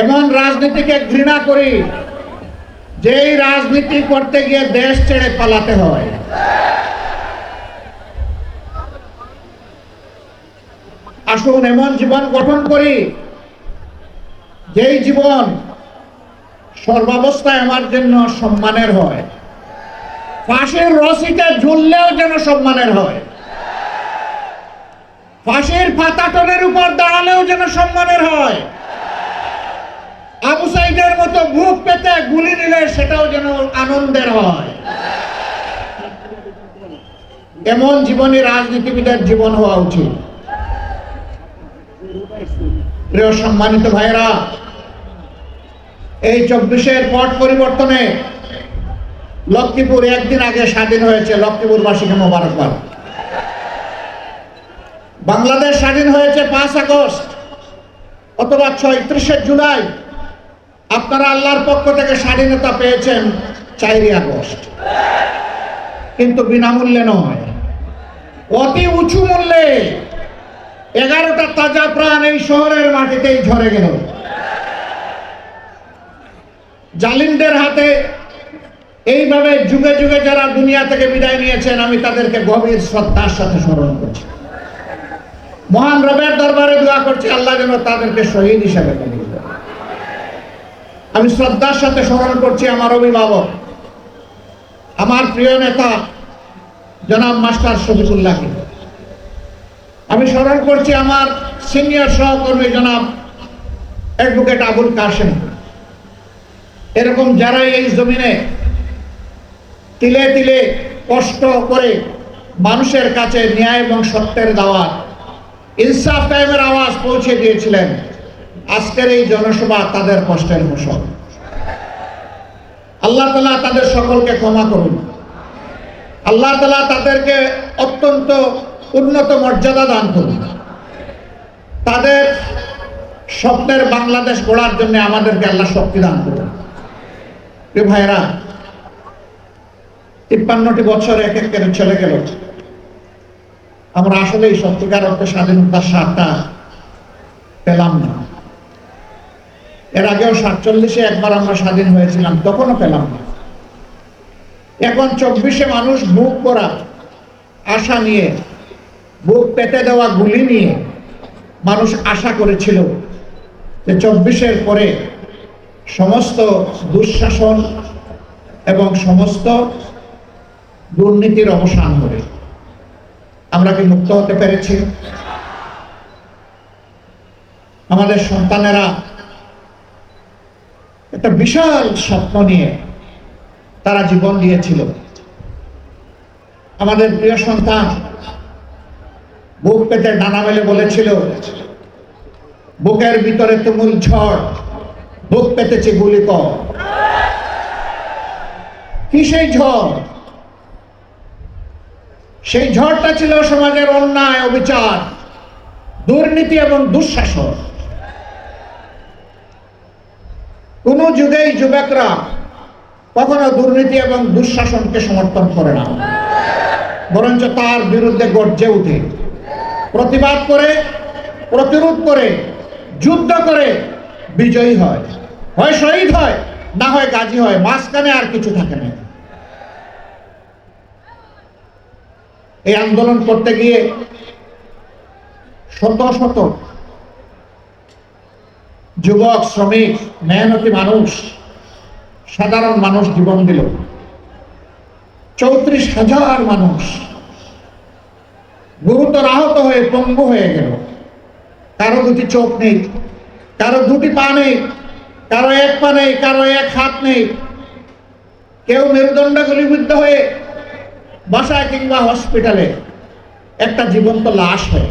এমন রাজনীতিকে ঘৃণা করি, যেই রাজনীতি করতে গিয়ে দেশ ছেড়ে পালাতে হয়। আসুন এমন জীবন গঠন করি, যেই জীবন সর্বাবস্থায় আমার জন্য সম্মানের হয়। ফাঁসির রসিতে ঝুললেও যেন সম্মানের হয়। ফাঁসির পাতাটনের উপর দাঁড়ালেও যেন সম্মানের হয়। আবু সাইদের মতো বুক পেতে গুলি নিলে সেটাও যেন আনন্দের হয়। এমন জীবনী রাজনীতিবিদের জীবন হওয়া উচিত। প্রিয় সম্মানিত ভাইরা এই চব্বিশের পট পরিবর্তনে লক্ষ্মীপুর একদিন আগে স্বাধীন হয়েছে লক্ষ্মীপুর লক্ষ্মীপুরবাসীকে মোবারকবাদ। বাংলাদেশ স্বাধীন হয়েছে পাঁচ আগস্ট অথবা ছয়ত্রিশে জুলাই আপনারা আল্লাহর পক্ষ থেকে স্বাধীনতা পেয়েছেন চারই আগস্ট। কিন্তু বিনামূল্যে নয়। অতি উঁচু মূল্যে এগারোটা তাজা প্রাণ এই শহরের মাটিতেই ঝরে গেল। জালিমদের হাতে এইভাবে যুগে যুগে যারা দুনিয়া থেকে বিদায় নিয়েছেন, আমি তাদেরকে গভীর শ্রদ্ধার সাথে স্মরণ করছি। মহান রবের দরবারে দোয়া করছি, আল্লাহ যেন তাদেরকে শহীদ হিসাবে করে। আমি শ্রদ্ধার সাথে স্মরণ করছি আমার অভিভাবক, আমার প্রিয় নেতা, জনাব মাস্টার শফিকুল্লাহকে আমি স্মরণ করছি আমার সিনিয়র সহকর্মী জনাব অ্যাডভোকেট আবুল কাশেম। এরকম যারা এই জমিনে তিলে তিলে কষ্ট করে মানুষের কাছে ন্যায় এবং সত্যের দাওয়াত, ইনসাফ টাইমের আওয়াজ পৌঁছে দিয়েছিলেন আজকের এই জনসভা তাদের কষ্টের ফসল। আল্লাহ তালা তাদের সকলকে ক্ষমা করুন। আল্লাহ তালা তাদেরকে অত্যন্ত উন্নত মর্যাদা দান করুন। তাদের স্বপ্নের বাংলাদেশ গড়ার জন্য আমাদেরকে আল্লাহ শক্তি দান করুন। ভাইরা তিপ্পান্নটি বছর এক এক করে চলে গেল। আমরা আসলে এই সত্যিকার অর্থে স্বাধীনতার স্বাদটা পেলাম না। এর আগেও সাতচল্লিশে একবার আমরা স্বাধীন হয়েছিলাম, তখনও পেলাম না। এখন চব্বিশে মানুষ বুক করা আশা নিয়ে, বুক পেতে দেওয়া গুলি নিয়ে মানুষ আশা করেছিল যে চব্বিশের পরে সমস্ত দুঃশাসন এবং সমস্ত দুর্নীতির অবসান হবে। আমরা কি মুক্ত হতে পেরেছি? আমাদের সন্তানেরা একটা বিশাল স্বপ্ন নিয়ে তারা জীবন দিয়েছিল। আমাদের প্রিয় সন্তান বুক পেতে ডানা মেলে বলেছিল, বুকের ভিতরে তুমুল ঝড়, বুক পেতেছে গুলি কর। কি সেই ঝড়? সেই ঝড়টা ছিল সমাজের অন্যায়, অবিচার, দুর্নীতি এবং দুঃশাসন। কোন যুগেই যুবকরা কখনো দুর্নীতি এবং দুঃশাসনকে সমর্থন করে না। বরঞ্চ তার বিরুদ্ধে গর্জে উঠে। প্রতিবাদ করে, প্রতিরোধ করে, যুদ্ধ করে বিজয়ী হয়। হয় শহীদ হয়, না হয় গাজী হয়। মাঝখানে আর কিছু থাকে না। এই আন্দোলন করতে গিয়ে শত শত যুবক, শ্রমিক মেহনতি মানুষ, সাধারণ মানুষ জীবন দিল। চৌত্রিশ হাজার মানুষ গুরুতর আহত হয়ে পঙ্গু হয়ে গেল। কারও দুটি চোখ নেই, কারও দুটি পা নেই, কারও এক পা নেই, কারও এক হাত নেই। কেউ মেরুদণ্ড গুলিবিদ্ধ হয়ে বাসায় কিংবা হসপিটালে একটা জীবন্ত লাশ হয়ে